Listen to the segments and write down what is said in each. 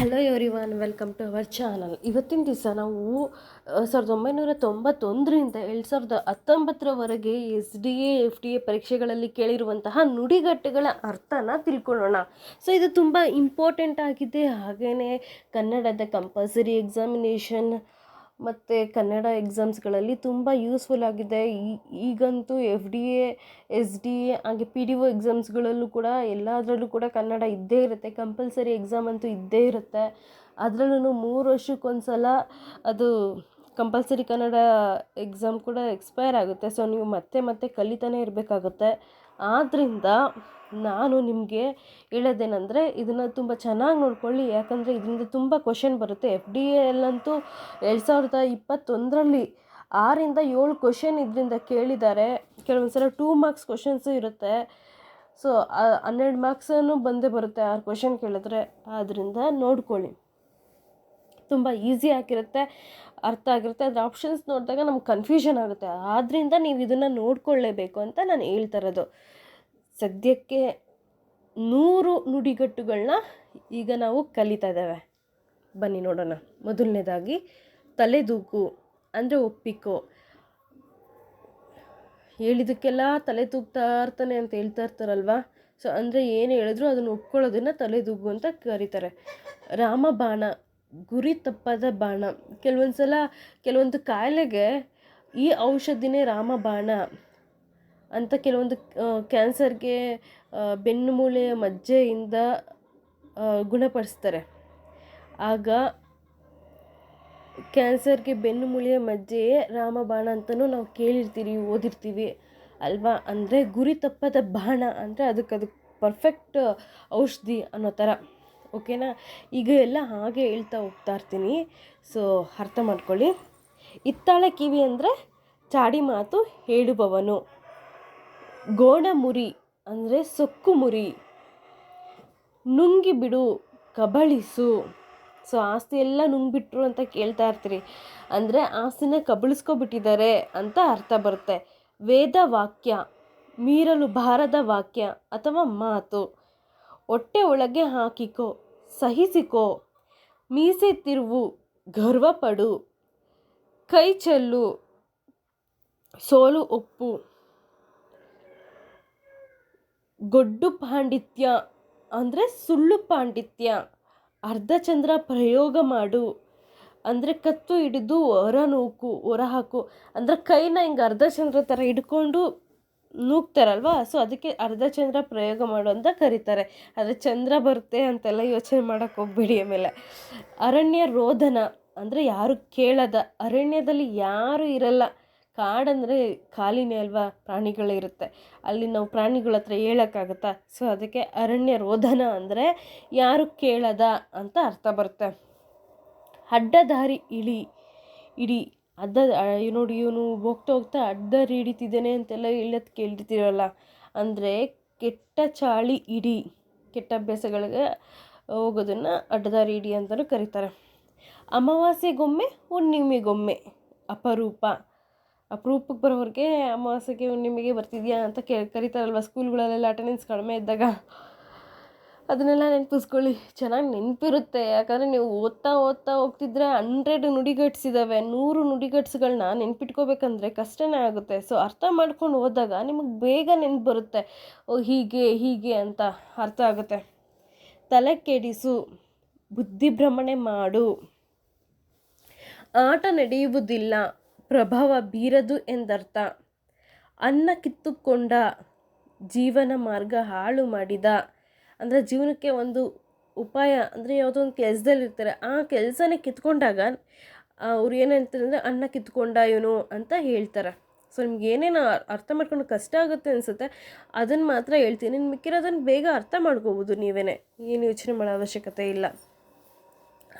Hello everyone welcome to our channel ಇವತ್ತಿನ ದಿವಸ ನಾವು ಸಾವಿರದ ಒಂಬೈನೂರ ತೊಂಬತ್ತೊಂದರಿಂದ ಎರಡು ಸಾವಿರದ ಹತ್ತೊಂಬತ್ತರವರೆಗೆ S D A F D A ಪರೀಕ್ಷೆಗಳಲ್ಲಿ ಕೇಳಿರುವಂತಹ ನುಡಿಗಟ್ಟುಗಳ ಅರ್ಥನ ತಿಳ್ಕೊಳ್ಳೋಣ. ಸೊ ಇದು ತುಂಬ ಇಂಪಾರ್ಟೆಂಟ್ ಆಗಿದೆ. ಹಾಗೆಯೇ ಕನ್ನಡದ ಕಂಪಲ್ಸರಿ ಎಕ್ಸಾಮಿನೇಷನ್ ಮತ್ತು ಕನ್ನಡ ಎಕ್ಸಾಮ್ಸ್ಗಳಲ್ಲಿ ತುಂಬ ಯೂಸ್ಫುಲ್ ಆಗಿದೆ. ಈಗಂತೂ F D A S D A ಹಾಗೆ ಪಿ ಡಿ ಒ ಎಕ್ಸಾಮ್ಸ್ಗಳಲ್ಲೂ ಕೂಡ ಎಲ್ಲದರಲ್ಲೂ ಕೂಡ ಕನ್ನಡ ಇದ್ದೇ ಇರುತ್ತೆ. ಕಂಪಲ್ಸರಿ ಎಕ್ಸಾಮ್ ಅಂತೂ ಇದ್ದೇ ಇರುತ್ತೆ. ಅದರಲ್ಲೂ ಮೂರು ವರ್ಷಕ್ಕೊಂದು ಸಲ ಅದು ಕಂಪಲ್ಸರಿ ಕನ್ನಡ ಎಕ್ಸಾಮ್ ಕೂಡ ಎಕ್ಸ್ಪೈರ್ ಆಗುತ್ತೆ. ಸೊ ನೀವು ಮತ್ತೆ ಮತ್ತೆ ಕಲಿತಾನೆ ಇರಬೇಕಾಗುತ್ತೆ. ಆದ್ದರಿಂದ ನಾನು ನಿಮಗೆ ಹೇಳೋದೇನೆಂದರೆ ಇದನ್ನು ತುಂಬ ಚೆನ್ನಾಗಿ ನೋಡ್ಕೊಳ್ಳಿ. ಯಾಕಂದರೆ ಇದರಿಂದ ತುಂಬ ಕ್ವಶನ್ ಬರುತ್ತೆ. ಎಫ್ ಡಿ ಎಲ್ಲಂತೂ ಎರಡು ಸಾವಿರದ ಇಪ್ಪತ್ತೊಂದರಲ್ಲಿ ಆರಿಂದ ಏಳು ಕ್ವಶನ್ ಇದರಿಂದ ಕೇಳಿದ್ದಾರೆ. ಕೆಲವೊಂದು ಸಲ ಟೂ ಮಾರ್ಕ್ಸ್ ಕ್ವಶನ್ಸು ಇರುತ್ತೆ ಸೊ ಹನ್ನೆರಡು ಮಾರ್ಕ್ಸನ್ನು ಬಂದೇ ಬರುತ್ತೆ ಆರು ಕ್ವಶನ್ ಕೇಳಿದ್ರೆ. ಆದ್ದರಿಂದ ನೋಡ್ಕೊಳ್ಳಿ. ತುಂಬ ಈಸಿ ಆಗಿರುತ್ತೆ. ಅರ್ಥ ಆಗಿರುತ್ತೆ. ಅದರ ಆಪ್ಷನ್ಸ್ ನೋಡಿದಾಗ ನಮ್ಗೆ ಕನ್ಫ್ಯೂಷನ್ ಆಗುತ್ತೆ. ಆದ್ದರಿಂದ ನೀವು ಇದನ್ನು ನೋಡ್ಕೊಳ್ಳೇಬೇಕು ಅಂತ ನಾನು ಹೇಳ್ತಾ ಇರೋದು. ಸದ್ಯಕ್ಕೆ ನೂರು ನುಡಿಗಟ್ಟುಗಳನ್ನ ಈಗ ನಾವು ಕಲಿತಾ ಇದ್ದೇವೆ. ಬನ್ನಿ ನೋಡೋಣ. ಮೊದಲನೇದಾಗಿ ತಲೆದೂಕು, ಅಂದರೆ ಒಪ್ಪಿಕೋ. ಹೇಳಿದಕ್ಕೆಲ್ಲ ತಲೆ ತೂಗ್ತಾ ಇರ್ತಾನೆ ಅಂತ ಹೇಳ್ತಾ ಇರ್ತಾರಲ್ವಾ? ಸೊ ಅಂದರೆ ಏನು ಹೇಳಿದ್ರು ಅದನ್ನು ಒಪ್ಕೊಳ್ಳೋದನ್ನು ತಲೆದೂಗು ಅಂತ ಕರೀತಾರೆ. ರಾಮಬಾಣ. ಗುರಿ ತಪ್ಪದ ಬಾಣ. ಕೆಲವೊಂದು ಸಲ ಕೆಲವೊಂದು ಕಾಯಿಲೆಗೆ ಈ ಔಷಧಿನೇ ರಾಮಬಾಣ ಅಂತ ಕೆಲವೊಂದು ಕ್ಯಾನ್ಸರ್ಗೆ ಬೆನ್ನು ಮೂಳೆಯ ಮಜ್ಜೆಯಿಂದ ಗುಣಪಡಿಸ್ತಾರೆ. ಆಗ ಕ್ಯಾನ್ಸರ್ಗೆ ಬೆನ್ನು ಮೂಳೆಯ ಮಜ್ಜೆಯೇ ರಾಮಬಾಣ ಅಂತಲೂ ನಾವು ಕೇಳಿರ್ತೀವಿ ಓದಿರ್ತೀವಿ ಅಲ್ವಾ? ಅಂದರೆ ಗುರಿ ತಪ್ಪದ ಬಾಣ ಅಂದರೆ ಅದಕ್ಕೆ ಅದಕ್ಕೆ ಪರ್ಫೆಕ್ಟ್ ಔಷಧಿ ಅನ್ನೋ ಥರ ಓಕೆನಾ? ಈಗ ಎಲ್ಲ ಹಾಗೆ ಹೇಳ್ತಾ ಹೋಗ್ತಾ ಇರ್ತೀನಿ. ಸೊ ಅರ್ಥ ಮಾಡ್ಕೊಳ್ಳಿ. ಇತ್ತಾಳೆ ಕಿವಿ ಅಂದರೆ ಚಾಡಿ ಮಾತು ಹೇಳುವವನು. ಗೋಣಮುರಿ ಅಂದರೆ ಸೊಕ್ಕು ಮುರಿ. ನುಂಗಿ ಬಿಡು, ಕಬಳಿಸು. ಸೊ ಆಸ್ತಿ ಎಲ್ಲ ನುಂಗ್ಬಿಟ್ರು ಅಂತ ಕೇಳ್ತಾ ಇರ್ತೀರಿ. ಅಂದರೆ ಆಸ್ತಿನ ಕಬಳಿಸ್ಕೊಬಿಟ್ಟಿದ್ದಾರೆ ಅಂತ ಅರ್ಥ ಬರುತ್ತೆ. ವೇದ ವಾಕ್ಯ ಮೀರಲು ಬಾರದ ವಾಕ್ಯ ಅಥವಾ ಮಾತು. ಹೊಟ್ಟೆ ಒಳಗೆ ಹಾಕಿಕೋ, ಸಹಿಸಿಕೋ ಮೀಸೆ ತಿರುವು ಗರ್ವಪಡು, ಕೈ ಚೆಲ್ಲು, ಸೋಲು ಒಪ್ಪು. ಗೊಡ್ಡು ಪಾಂಡಿತ್ಯ ಅಂದರೆ ಸುಳ್ಳು ಪಾಂಡಿತ್ಯ ಅರ್ಧಚಂದ್ರ ಪ್ರಯೋಗ ಮಾಡು, ಅಂದರೆ ಕತ್ತು ಹಿಡಿದು ಹೊರ ನೂಕು, ಹೊರ ಹಾಕು, ಅಂದರೆ ಕೈನ ಹಿಂಗೆ ಅರ್ಧಚಂದ್ರ ಥರ ಹಿಡ್ಕೊಂಡು ನೂಕ್ತಾರಲ್ವಾ ಸೊ ಅದಕ್ಕೆ ಅರ್ಧ ಚಂದ್ರ ಪ್ರಯೋಗ ಮಾಡು ಅಂತ ಕರೀತಾರೆ. ಆದರೆ ಚಂದ್ರ ಬರುತ್ತೆ ಅಂತೆಲ್ಲ ಯೋಚನೆ ಮಾಡೋಕ್ಕೆ ಹೋಗ್ಬೇಡಿ ಆಮೇಲೆ. ಅರಣ್ಯ ರೋಧನ ಅಂದರೆ ಯಾರು ಕೇಳದ? ಅರಣ್ಯದಲ್ಲಿ ಯಾರು ಇರಲ್ಲ. ಕಾಡಂದರೆ ಖಾಲಿನೇ ಅಲ್ವಾ? ಪ್ರಾಣಿಗಳಿರುತ್ತೆ ಅಲ್ಲಿ ನಾವು ಪ್ರಾಣಿಗಳ ಹತ್ರ ಹೇಳೋಕ್ಕಾಗತ್ತಾ? ಸೊ ಅದಕ್ಕೆ ಅರಣ್ಯ ರೋಧನ ಅಂದರೆ ಯಾರು ಕೇಳದ ಅಂತ ಅರ್ಥ ಬರುತ್ತೆ. ಅಡ್ಡದಾರಿ ಇಳಿ, ಇಡಿ. ಅಡ್ಡ ನೋಡಿ ಇವನು ಹೋಗ್ತಾ ಹೋಗ್ತಾ ಅಡ್ಡ ಹಿಡಿತಿದ್ದಾನೆ ಅಂತೆಲ್ಲ ಹೇಳೋದು ಕೇಳಿರ್ತೀರಲ್ಲ ಅಂದರೆ ಕೆಟ್ಟ ಚಾಳಿ ಇಡಿ, ಕೆಟ್ಟ ಅಭ್ಯಾಸಗಳಿಗೆ ಹೋಗೋದನ್ನು ಅಡ್ಡದಾರಿ ಇಡಿ ಅಂತಲೂ ಕರೀತಾರೆ. ಅಮಾವಾಸ್ಯೆಗೊಮ್ಮೆ, ಹುಣ್ಣಿಮೆಗೊಮ್ಮೆ, ಅಪರೂಪ. ಅಪರೂಪಕ್ಕೆ ಬರೋರಿಗೆ ಅಮಾವಾಸ್ಯೆಗೆ, ಹುಣ್ಣಿಮೆಗೆ ಬರ್ತಿದ್ಯಾ ಅಂತ ಕೇ ಕರೀತಾರಲ್ವ ಸ್ಕೂಲ್ಗಳಲ್ಲೆಲ್ಲ ಅಟೆಂಡೆನ್ಸ್ ಕಡಿಮೆ ಇದ್ದಾಗ. ಅದನ್ನೆಲ್ಲ ನೆನಪಿಸ್ಕೊಳ್ಳಿ. ಚೆನ್ನಾಗಿ ನೆನಪಿರುತ್ತೆ. ಯಾಕಂದರೆ ನೀವು ಓದ್ತಾ ಓದ್ತಾ ಹೋಗ್ತಿದ್ರೆ ಹಂಡ್ರೆಡ್ ನುಡಿಗಟ್ಸ್ ಇದ್ದಾವೆ ನೂರು ನುಡಿಗಟ್ಸ್ಗಳನ್ನ ನೆನ್ಪಿಟ್ಕೋಬೇಕಂದ್ರೆ ಕಷ್ಟನೇ ಆಗುತ್ತೆ. ಸೊ ಅರ್ಥ ಮಾಡ್ಕೊಂಡು ಹೋದಾಗ ನಿಮಗೆ ಬೇಗ ನೆನ್ಪು ಬರುತ್ತೆ. ಓ, ಹೀಗೆ ಹೀಗೆ ಅಂತ ಅರ್ಥ ಆಗುತ್ತೆ. ತಲೆ ಕೆಡಿಸು. ಬುದ್ಧಿಭ್ರಮಣೆ ಮಾಡು. ಆಟ ನಡೆಯುವುದಿಲ್ಲ. ಪ್ರಭಾವ ಬೀರದು ಎಂದರ್ಥ. ಅನ್ನ ಕಿತ್ತುಕೊಂಡ. ಜೀವನ ಮಾರ್ಗ ಹಾಳು ಮಾಡಿದ. ಅಂದರೆ ಜೀವನಕ್ಕೆ ಒಂದು ಉಪಾಯ ಅಂದರೆ ಯಾವುದೋ ಒಂದು ಕೆಲಸದಲ್ಲಿ ಇರ್ತಾರೆ. ಆ ಕೆಲಸನೇ ಕಿತ್ಕೊಂಡಾಗ ಅವ್ರು ಏನು ಹೇಳ್ತಾರೆ ಅಂದರೆ ಅನ್ನ ಕಿತ್ಕೊಂಡ ಇವನು ಅಂತ ಹೇಳ್ತಾರೆ. ಸೊ ನಿಮ್ಗೆ ಏನೇನು ಅರ್ಥ ಮಾಡ್ಕೊಂಡು ಕಷ್ಟ ಆಗುತ್ತೆ ಅನಿಸುತ್ತೆ ಅದನ್ನು ಮಾತ್ರ ಹೇಳ್ತೀನಿ. ನಿಮ್ಗೆ ಮಿಕ್ಕಿರೋದನ್ನು ಬೇಗ ಅರ್ಥ ಮಾಡ್ಕೋಬೋದು ನೀವೇ ಏನು ಯೋಚನೆ ಮಾಡೋ ಅವಶ್ಯಕತೆ ಇಲ್ಲ.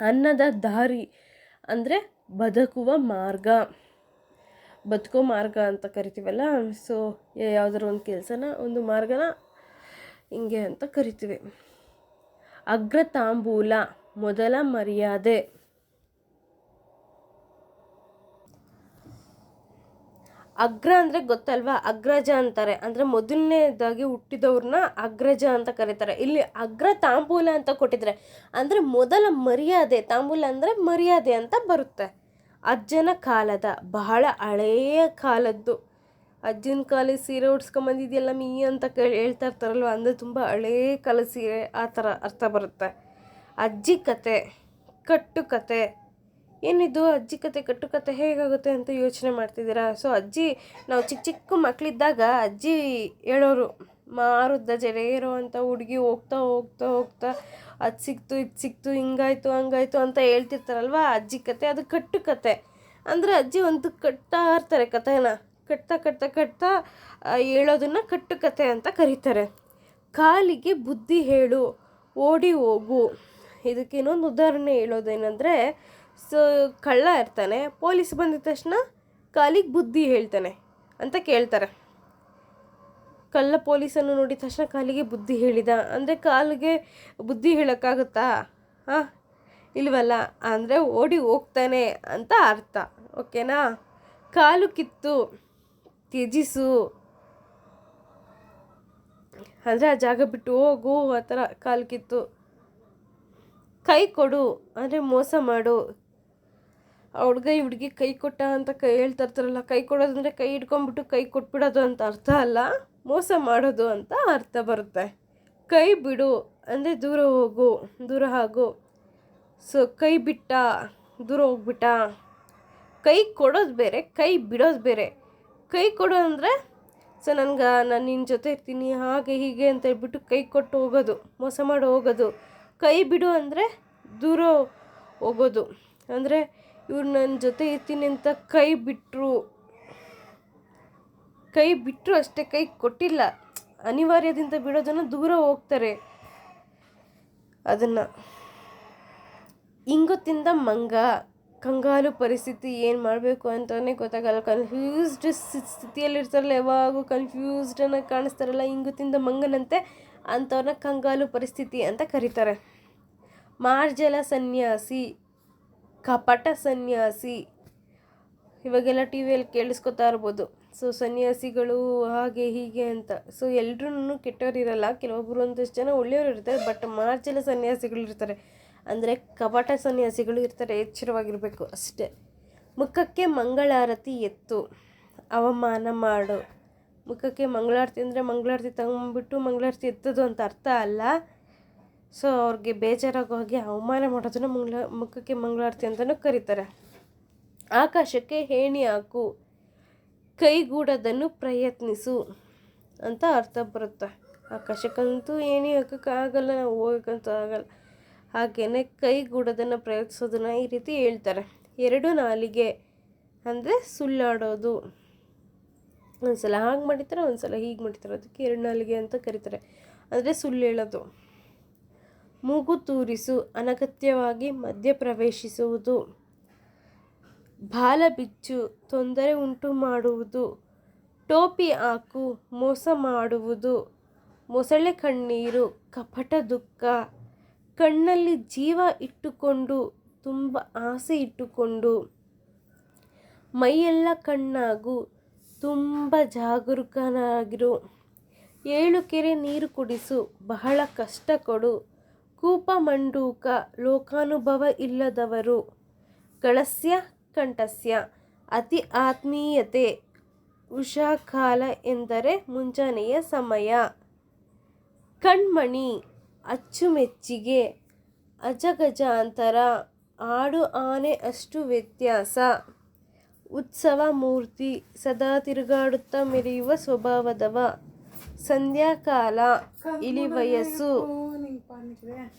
ಅನ್ನದ ದಾರಿ ಅಂದರೆ ಬದುಕುವ ಮಾರ್ಗ. ಬದುಕೋ ಮಾರ್ಗ ಅಂತ ಕರಿತೀವಲ್ಲ? ಸೊ ಯಾವುದಾದ್ರು ಒಂದು ಕೆಲಸನ, ಒಂದು ಮಾರ್ಗನ ಹಿಂಗೆ ಅಂತ ಕರಿತೀವಿ. ಅಗ್ರ ತಾಂಬೂಲ ಮೊದಲ ಮರ್ಯಾದೆ. ಅಗ್ರ ಅಂದರೆ ಗೊತ್ತಲ್ವಾ? ಅಗ್ರಜ ಅಂತಾರೆ. ಅಂದರೆ ಮೊದಲನೇದಾಗಿ ಹುಟ್ಟಿದವ್ರನ್ನ ಅಗ್ರಜ ಅಂತ ಕರೀತಾರೆ. ಇಲ್ಲಿ ಅಗ್ರ ತಾಂಬೂಲ ಅಂತ ಕೊಟ್ಟಿದ್ದಾರೆ ಅಂದರೆ ಮೊದಲ ಮರ್ಯಾದೆ. ತಾಂಬೂಲ ಅಂದರೆ ಮರ್ಯಾದೆ ಅಂತ ಬರುತ್ತೆ. ಅಜ್ಜನ ಕಾಲದ, ಬಹಳ ಹಳೆಯ ಕಾಲದ್ದು. ಅಜ್ಜನ ಕಾಲದ ಸೀರೆ ಉಡ್ಸ್ಕೊಂಬಂದಿದೆಯಲ್ಲ ಮೀ ಅಂತ ಕೇಳಿ ಹೇಳ್ತಾ ಇರ್ತಾರಲ್ವ, ಅಂದರೆ ತುಂಬ ಹಳೇ ಕಾಲದ ಸೀರೆ ಆ ಥರ ಅರ್ಥ ಬರುತ್ತೆ. ಅಜ್ಜಿ ಕತೆ, ಕಟ್ಟು ಕತೆ. ಏನಿದು, ಅಜ್ಜಿ ಕತೆ, ಕಟ್ಟು ಕತೆ ಹೇಗಾಗುತ್ತೆ ಅಂತ ಯೋಚನೆ ಮಾಡ್ತಿದ್ದೀರಾ? ಸೊ ಅಜ್ಜಿ, ನಾವು ಚಿಕ್ಕ ಚಿಕ್ಕ ಮಕ್ಕಳಿದ್ದಾಗ ಅಜ್ಜಿ ಹೇಳೋರು, ಮಾರುದ್ದ ಜಡೆಯರೋ ಅಂತ ಹುಡುಗಿ ಹೋಗ್ತಾ ಹೋಗ್ತಾ ಹೋಗ್ತಾ, ಅದು ಸಿಕ್ತು, ಇದು ಸಿಕ್ತು, ಹಿಂಗಾಯ್ತು, ಹಂಗಾಯ್ತು ಅಂತ ಹೇಳ್ತಿರ್ತಾರಲ್ವ ಅಜ್ಜಿ ಕತೆ. ಅದು ಕಟ್ಟು ಕತೆ. ಅಂದರೆ ಅಜ್ಜಿ ಒಂದು ಕಟ್ಟಾ ಇರ್ತಾರೆ ಕಥೆನ. ಕಟ್ತಾ ಕಟ್ತಾ ಕಟ್ತಾ ಹೇಳೋದನ್ನ ಕಟ್ಟು ಕತೆ ಅಂತ ಕರೀತಾರೆ. ಕಾಲಿಗೆ ಬುದ್ಧಿ ಹೇಳು, ಓಡಿ ಹೋಗು. ಇದಕ್ಕೆ ಇನ್ನೊಂದು ಉದಾಹರಣೆ ಹೇಳೋದೇನೆಂದರೆ, ಸೊ, ಕಳ್ಳ ಇರ್ತಾನೆ, ಪೊಲೀಸ್ ಬಂದಿದ ತಕ್ಷಣ ಕಾಲಿಗೆ ಬುದ್ಧಿ ಹೇಳ್ತಾನೆ ಅಂತ ಕೇಳ್ತಾರೆ. ಕಳ್ಳ ಪೊಲೀಸನ್ನು ನೋಡಿದ ತಕ್ಷಣ ಕಾಲಿಗೆ ಬುದ್ಧಿ ಹೇಳಿದ. ಅಂದರೆ ಕಾಲಿಗೆ ಬುದ್ಧಿ ಹೇಳೋಕ್ಕಾಗುತ್ತಾ? ಹಾಂ ಇಲ್ವಲ್ಲ? ಅಂದರೆ ಓಡಿ ಹೋಗ್ತಾನೆ ಅಂತ ಅರ್ಥ. ಓಕೆನಾ? ಕಾಲು ಕಿತ್ತು. ತ್ಯಜಿಸು. ಅಂದರೆ ಆ ಜಾಗ ಬಿಟ್ಟು ಹೋಗು, ಆ ಥರ ಕಾಲು ಕಿತ್ತು. ಕೈ ಕೊಡು ಅಂದರೆ ಮೋಸ ಮಾಡು. ಆ ಹುಡುಗ ಈ ಹುಡುಗಿ ಕೈ ಕೊಟ್ಟ ಅಂತ ಕೈ ಹೇಳ್ತಾ ಇರ್ತಾರಲ್ಲ, ಕೈ ಕೊಡೋದಂದರೆ ಕೈ ಹಿಡ್ಕೊಂಬಿಟ್ಟು ಕೈ ಕೊಟ್ಬಿಡೋದು ಅಂತ ಅರ್ಥ ಅಲ್ಲ, ಮೋಸ ಮಾಡೋದು ಅಂತ ಅರ್ಥ ಬರುತ್ತೆ. ಕೈ ಬಿಡು, ಅಂದರೆ ದೂರ ಹೋಗು, ದೂರ ಆಗು ಸೊ, ಕೈ ಬಿಟ್ಟ, ದೂರ ಹೋಗ್ಬಿಟ್ಟ. ಕೈ ಕೊಡೋದು ಬೇರೆ, ಕೈ ಬಿಡೋದು ಬೇರೆ. ಕೈ ಕೊಡು ಅಂದರೆ ಸೊ ನನ್ಗೆ, ನಾನು ನಿನ್ನ ಜೊತೆ ಇರ್ತೀನಿ, ಹಾಗೆ ಹೀಗೆ ಅಂತ ಹೇಳ್ಬಿಟ್ಟು ಕೈ ಕೊಟ್ಟು ಹೋಗೋದು, ಮೋಸ ಮಾಡಿ ಹೋಗೋದು. ಕೈ ಬಿಡು ಅಂದರೆ ದೂರ ಹೋಗೋದು. ಅಂದರೆ, ಇವ್ರು ನನ್ನ ಜೊತೆ ಇರ್ತೀನಿ ಅಂತ ಕೈ ಬಿಟ್ಟರು ಕೈ ಬಿಟ್ಟರು ಅಷ್ಟೇ, ಕೈ ಕೊಟ್ಟಿಲ್ಲ. ಅನಿವಾರ್ಯದಿಂದ ಬಿಡೋದನ್ನು ದೂರ ಹೋಗ್ತಾರೆ. ಅದನ್ನು. ಇಂಗೊತ್ತಿಂದ ಮಂಗ. ಕಂಗಾಲು ಪರಿಸ್ಥಿತಿ ಏನು ಮಾಡಬೇಕು ಅಂತಲೇ ಗೊತ್ತಾಗಲ್ಲ. ಕನ್ಫ್ಯೂಸ್ಡ್ ಸ್ಥಿತಿಯಲ್ಲಿರ್ತಾರಲ್ಲ, ಯಾವಾಗೂ ಕನ್ಫ್ಯೂಸ್ಡ್ ಅನ್ನೋ ಕಾಣಿಸ್ತಾರಲ್ಲ ತಿಂದ ಮಂಗನಂತೆ ಅಂಥವ್ರನ್ನ ಕಂಗಾಲು ಪರಿಸ್ಥಿತಿ ಅಂತ ಕರೀತಾರೆ. ಮಾರ್ಜಲ ಸನ್ಯಾಸಿ, ಕಪಟ ಸನ್ಯಾಸಿ, ಇವಾಗೆಲ್ಲ ಟಿ ವಿಯಲ್ಲಿ ಕೇಳಿಸ್ಕೊತಾ ಇರ್ಬೋದು. ಸೊ ಸನ್ಯಾಸಿಗಳು ಹಾಗೆ ಹೀಗೆ ಅಂತ. ಸೊ ಎಲ್ರೂ ಕೆಟ್ಟವರಿರಲ್ಲ. ಕೆಲವೊಬ್ಬರು ಒಂದಷ್ಟು ಜನ ಒಳ್ಳೆಯವರು ಇರ್ತಾರೆ ಬಟ್ ಮಾರ್ಜಲ ಸನ್ಯಾಸಿಗಳು ಇರ್ತಾರೆ ಅಂದರೆ ಕಪಟ ಸನ್ಯಾಸಿಗಳು ಇರ್ತಾರೆ, ಎಚ್ಚರವಾಗಿರಬೇಕು ಅಷ್ಟೇ. ಮುಖಕ್ಕೆ ಮಂಗಳಾರತಿ ಎತ್ತು, ಅವಮಾನ ಮಾಡು. ಮುಖಕ್ಕೆ ಮಂಗಳಾರತಿ ಅಂದರೆ ಮಂಗಳಾರತಿ ತಗೊಂಬಿಟ್ಟು ಮಂಗಳಾರತಿ ಎತ್ತದು ಅಂತ ಅರ್ಥ ಅಲ್ಲ. ಸೊ ಅವ್ರಿಗೆ ಬೇಜಾರಾಗಿ ಹೋಗಿ ಅವಮಾನ ಮಾಡೋದನ್ನು ಮಂಗಳ, ಮುಖಕ್ಕೆ ಮಂಗಳಾರತಿ ಅಂತಲೂ ಕರೀತಾರೆ. ಆಕಾಶಕ್ಕೆ ಹೇಣಿ ಹಾಕು, ಕೈಗೂಡೋದನ್ನು ಪ್ರಯತ್ನಿಸು ಅಂತ ಅರ್ಥ ಬರುತ್ತೆ. ಆಕಾಶಕ್ಕಂತೂ ಏಣಿ ಹಾಕೋಕ್ಕಾಗಲ್ಲ ನಾವು ಹೋಗೋಕ್ಕಂತೂ ಆಗಲ್ಲ. ಹಾಗೆಯೇ ಕೈಗೂಡೋದನ್ನು ಪ್ರಯೋಗಿಸೋದನ್ನು ಈ ರೀತಿ ಹೇಳ್ತಾರೆ. ಎರಡು ನಾಲಿಗೆ ಅಂದರೆ ಸುಳ್ಳಾಡೋದು. ಒಂದ್ಸಲ ಹಾಗೆ ಮಾಡಿರ್ತಾರೆ, ಒಂದ್ಸಲ ಹೀಗೆ ಮಾಡಿರ್ತಾರೆ. ಅದಕ್ಕೆ ಎರಡು ನಾಲಿಗೆ ಅಂತ ಕರೀತಾರೆ. ಅಂದರೆ ಸುಳ್ಳು ಹೇಳೋದು. ಮೂಗು ತೂರಿಸು, ಅನಗತ್ಯವಾಗಿ ಮಧ್ಯ ಪ್ರವೇಶಿಸುವುದು. ಬಾಲ ಬಿಚ್ಚು, ತೊಂದರೆ ಉಂಟು ಮಾಡುವುದು. ಟೋಪಿ ಹಾಕು, ಮೋಸ ಮಾಡುವುದು. ಮೊಸಳೆ ಕಣ್ಣೀರು, ಕಪಟ ದುಃಖ. ಕಣ್ಣಲ್ಲಿ ಜೀವ ಇಟ್ಟುಕೊಂಡು, ತುಂಬ ಆಸೆ ಇಟ್ಟುಕೊಂಡು, ಮೈಯೆಲ್ಲ ಕಣ್ಣಾಗು, ತುಂಬ ಜಾಗರೂಕನಾಗಿರು. ಏಳು ಕೆರೆ ನೀರು ಕುಡಿಸು, ಬಹಳ ಕಷ್ಟ ಕೊಡು. ಕೂಪ ಮಂಡೂಕ, ಲೋಕಾನುಭವ ಇಲ್ಲದವರು. ಕಳಸ್ಯ ಕಂಠಸ್ಯ, ಅತಿ ಆತ್ಮೀಯತೆ. ಉಷಾಕಾಲ ಎಂದರೆ ಮುಂಜಾನೆಯ ಸಮಯ. ಕಣ್ಮಣಿ ಅಚ್ಚುಮೆಚ್ಚಿಗೆ ಅಜಗಜಾಂತರ ಆಡು ಆನೆ ಅಷ್ಟು ವ್ಯತ್ಯಾಸ. ಉತ್ಸವ ಮೂರ್ತಿ ಸದಾ ತಿರುಗಾಡುತ್ತಾ ಮೆರೆಯುವ ಸ್ವಭಾವದವ. ಸಂಧ್ಯಾಕಾಲ ಇಳಿ ವಯಸ್ಸು.